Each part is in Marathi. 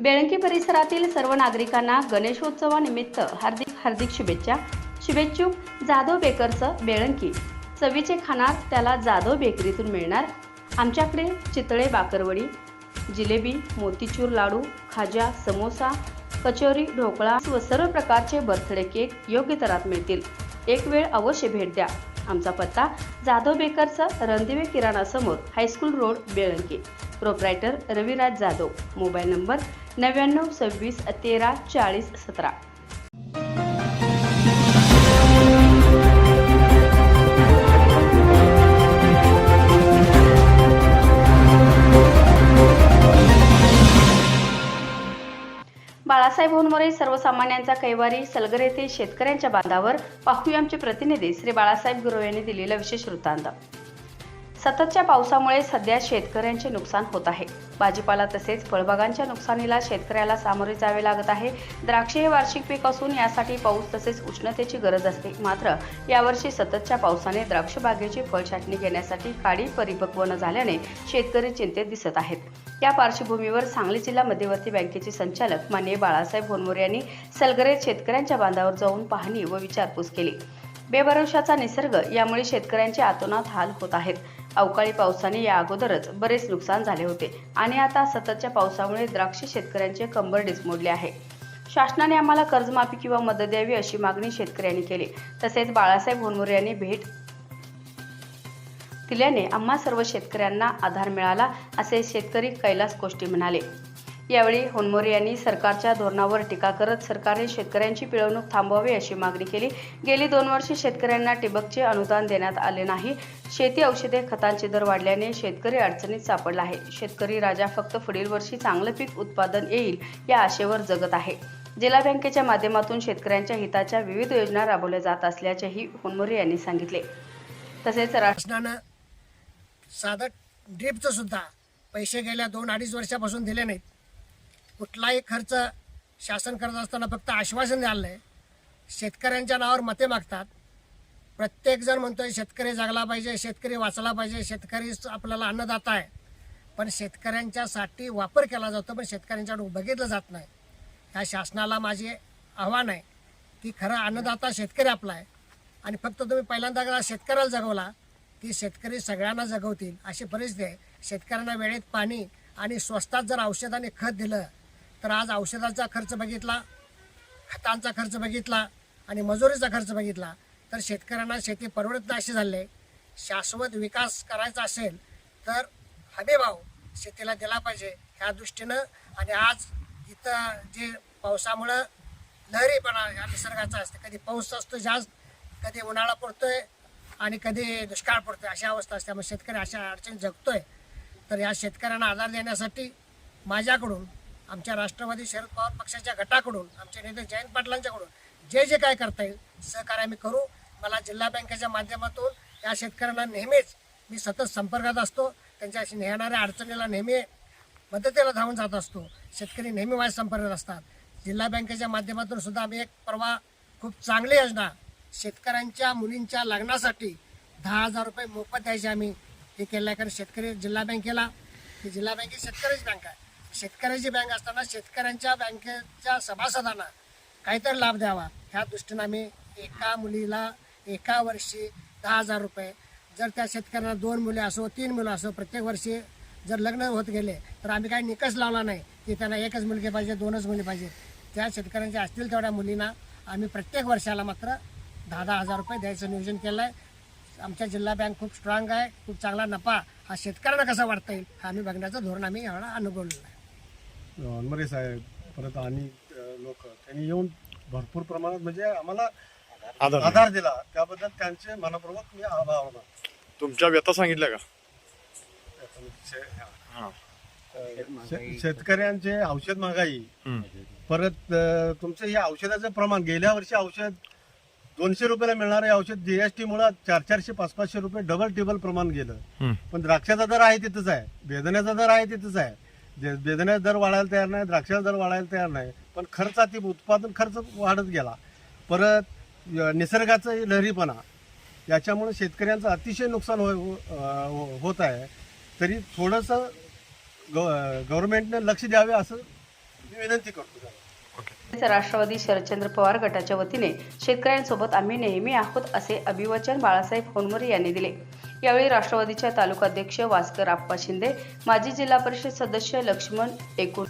बेळंकी परिसरातील सर्व नागरिकांना गणेशोत्सवानिमित्त हार्दिक हार्दिक शुभेच्छा. शुभेच्छुक जाधव बेकरचं बेळंकी. चवीचे खाणार त्याला जाधव बेकरीतून मिळणार. आमच्याकडे चितळे बाकरवडी जिलेबी मोतीचूर लाडू खाजा समोसा कचोरी ढोकळा व सर्व प्रकारचे बर्थडे केक योग्य दरात मिळतील. एक वेळ अवश्य भेट द्या. आमचा पत्ता जाधव बेकरचं रणदिवे किराणा समोर high school road Belanki. Proprietor Raviraj Jadhav. Mobile number नव्याण्णव सव्वीस तेरा चाळीस सतरा. बाळासाहेब होनमोरे सर्वसामान्यांचा कैवारी सलगर येथे शेतकऱ्यांच्या बांधावर पाहूया आमचे प्रतिनिधी श्री बाळासाहेब गुरव यांनी दिलेला विशेष वृत्तांत. सततच्या पावसामुळे सध्या शेतकऱ्यांचे नुकसान होत आहे. भाजीपाला तसेच फळबागांच्या नुकसानीला शेतकऱ्याला सामोरे जावे लागत आहे. द्राक्षे हे वार्षिक पीक असून यासाठी पाऊस तसेच उष्णतेची गरज असते. मात्र यावर्षी सततच्या पावसाने द्राक्ष बागेची फळ छाटणी घेण्यासाठी काडी परिपक्व न झाल्याने शेतकरी चिंतेत दिसत आहेत. या पार्श्वभूमीवर सांगली जिल्हा मध्यवर्ती बँकेचे संचालक माननीय बाळासाहेब होनमोरे यांनी सलगरेत शेतकऱ्यांच्या बांधावर जाऊन पाहणी व विचारपूस केली. बेभरवशाचा निसर्ग यामुळे शेतकऱ्यांचे आतोनात हाल होत आहेत. अवकाळी पावसाने या अगोदरच बरेच नुकसान झाले होते. आणि आता सततच्या पावसामुळे द्राक्ष शेतकऱ्यांचे कंबर डिसमोडले आहे. शासनाने आम्हाला कर्जमाफी किंवा मदत द्यावी अशी मागणी शेतकऱ्यांनी केली. तसेच बाळासाहेब होनमोरे यांनी भेट दिल्याने आम्हा सर्व शेतकऱ्यांना आधार मिळाला असे शेतकरी कैलास कोष्टी म्हणाले. यावेळी होनमोरे यांनी सरकारच्या धोरणावर टीका करत सरकारने शेतकऱ्यांची पिळवणूक थांबवावी अशी मागणी केली. गेली दोन वर्षे शेतकऱ्यांना ठिबकचे अनुदान देण्यात आले नाही. शेती औषधे खतांचे दर वाढल्याने शेतकरी अडचणीत सापडला आहे. शेतकरी राजा फक्त पुढील वर्षी चांगलं पीक उत्पादन येईल या आशेवर जगत आहे. जिल्हा बँकेच्या माध्यमातून शेतकऱ्यांच्या हिताच्या विविध योजना राबवल्या जात असल्याचेही होनमोरे यांनी सांगितले. तसेच राष्ट्र शासनानं साधं ड्रीपचं सुद्धा पैसे गेल्या दोन अडीच वर्षापासून दिले नाहीत. कुठलाही खर्च शासन करत असताना फक्त आश्वासन द्यायला आहे शेतकऱ्यांच्या नावावर मते मागतात. प्रत्येकजण म्हणतोय शेतकरी जगला पाहिजे शेतकरी वाचला पाहिजे शेतकरी आपल्याला अन्नदाता आहे. पण शेतकऱ्यांच्यासाठी वापर केला जातो पण शेतकऱ्यांच्याकडून बघितलं जात नाही. ह्या शासनाला माझे आव्हान आहे की खरा अन्नदाता शेतकरी आपला आहे. आणि फक्त तुम्ही पहिल्यांदा शेतकऱ्याला जगवला की शेतकरी सगळ्यांना जगवतील अशी परिस्थिती आहे. शेतकऱ्यांना वेळेत पाणी आणि स्वस्तात जर औषध आणि खत दिलं तर आज औषधाचा खर्च बघितला खतांचा खर्च बघितला आणि मजुरीचा खर्च बघितला तर शेतकऱ्यांना शेती परवडत नाही अशी झाले. शाश्वत विकास करायचा असेल तर हमीभाव शेतीला दिला पाहिजे ह्या दृष्टीनं. आणि आज इथं जे पावसामुळं लहरीपणा या निसर्गाचा असते. कधी पाऊस असतो जास्त कधी उन्हाळा पडतोय आणि कधी दुष्काळ पडतोय अशी अवस्था असते. त्यामुळे शेतकरी अशा अडचणी जगतोय. तर या शेतकऱ्यांना आधार देण्यासाठी माझ्याकडून आमच्या राष्ट्रवादी शरद पवार पक्षाच्या गटाकडून आमचे नेते जयंत पाटलांच्याकडून जे जे काय करता येईल सहकार्य आम्ही करू. मला जिल्हा बँकेच्या माध्यमातून या शेतकऱ्यांना नेहमीच मी सतत संपर्कात असतो. त्यांच्या येणाऱ्या अडचणीला नेहमी मदतीला धावून जात असतो. शेतकरी नेहमी माझ्या संपर्कात असतात. जिल्हा बँकेच्या माध्यमातून सुद्धा आम्ही एक परवा खूप चांगली योजना शेतकऱ्यांच्या मुलींच्या लग्नासाठी दहा हजार रुपये मोफत द्यायचे आम्ही हे केलं आहे कारण शेतकरी जिल्हा बँकेला. ही जिल्हा बँके शेतकरीच बँक आहे. शेतकऱ्याची बँक असताना शेतकऱ्यांच्या बँकेच्या सभासदांना काहीतरी लाभ द्यावा. ह्या दृष्टीनं आम्ही एका मुलीला एका वर्षी दहा हजार रुपये जर त्या शेतकऱ्यांना दोन मुले असो तीन मुलं असो प्रत्येक वर्षी जर लग्न होत गेले तर आम्ही काही निकष लावला नाही की त्यांना एकच मुलगी पाहिजे दोनच मुली पाहिजे. त्या शेतकऱ्यांच्या असतील तेवढ्या मुलींना आम्ही प्रत्येक वर्षाला मात्र दहा दहा हजार रुपये द्यायचं नियोजन केलं आहे आमच्या जिल्हा बँक खूप स्ट्रॉंग आहे खूप चांगला नफा हा शेतकऱ्यांना कसा वाढता येईल हा आम्ही बघण्याचं धोरण आम्ही यावेळा अनुभवलेलं आहे. अनमरे साहेब परत आणि लोक त्यांनी येऊन भरपूर प्रमाणात म्हणजे आम्हाला आधार आधार दिला. त्याबद्दल त्यांचे मनपूर्वक मी आभार मानतो. तुमच्या व्यथा सांगितल्या का? शे- हा. शे- शेतकऱ्यांचे औषध महागाई. हम्म. परत अं, तुमचं हे औषधाचं प्रमाण गेल्या वर्षी औषध दोनशे रुपयाला मिळणारे औषध जीएसटी मुळे चार चारशे पाच पाचशे रुपये डबल टेबल प्रमाण गेलं. हम्म. पण द्राक्षाचा दर आहे तिथंच आहे. बेदण्याचा दर आहे तिथंच आहे. जे- बेदण्याचा दर वाढायला तयार नाही द्राक्षाचा दर वाढायला तयार नाही पण खर्चाती उत्पादन खर्च वाढत गेला. परत य- निसर्गाचा लहरीपणा याच्यामुळे शेतकऱ्यांचं अतिशय नुकसान हो हो- होत आहे. तरी थोडंसं गव्हर्नमेंटने लक्ष द्यावे असं विनंती करतो. राष्ट्रवादी शरदचंद्र पवार गटाच्या वतीने शेतकऱ्यांसोबत आम्ही नेहमी आहोत असे अभिवचन बाळासाहेब होनमरे यांनी दिले. यावेळी राष्ट्रवादीच्या तालुकाध्यक्ष वास्कर आप्पा शिंदे माजी जिल्हा परिषद सदस्य लक्ष्मण एकूण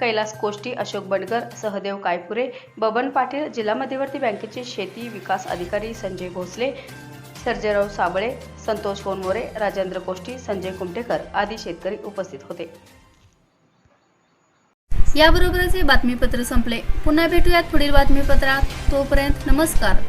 कैलास कोष्टी अशोक बनगर सहदेव कायपुरे बबन पाटील जिल्हा मध्यवर्ती बँकेचे शेती विकास अधिकारी संजय भोसले सर्जेराव साबळे संतोष फोनमोरे राजेंद्र कोष्टी संजय कुमटेकर आदी शेतकरी उपस्थित होते. याबरोबरच हे बातमीपत्र संपले. पुन्हा भेटूयात पुढील बातमीपत्रात. तोपर्यंत नमस्कार.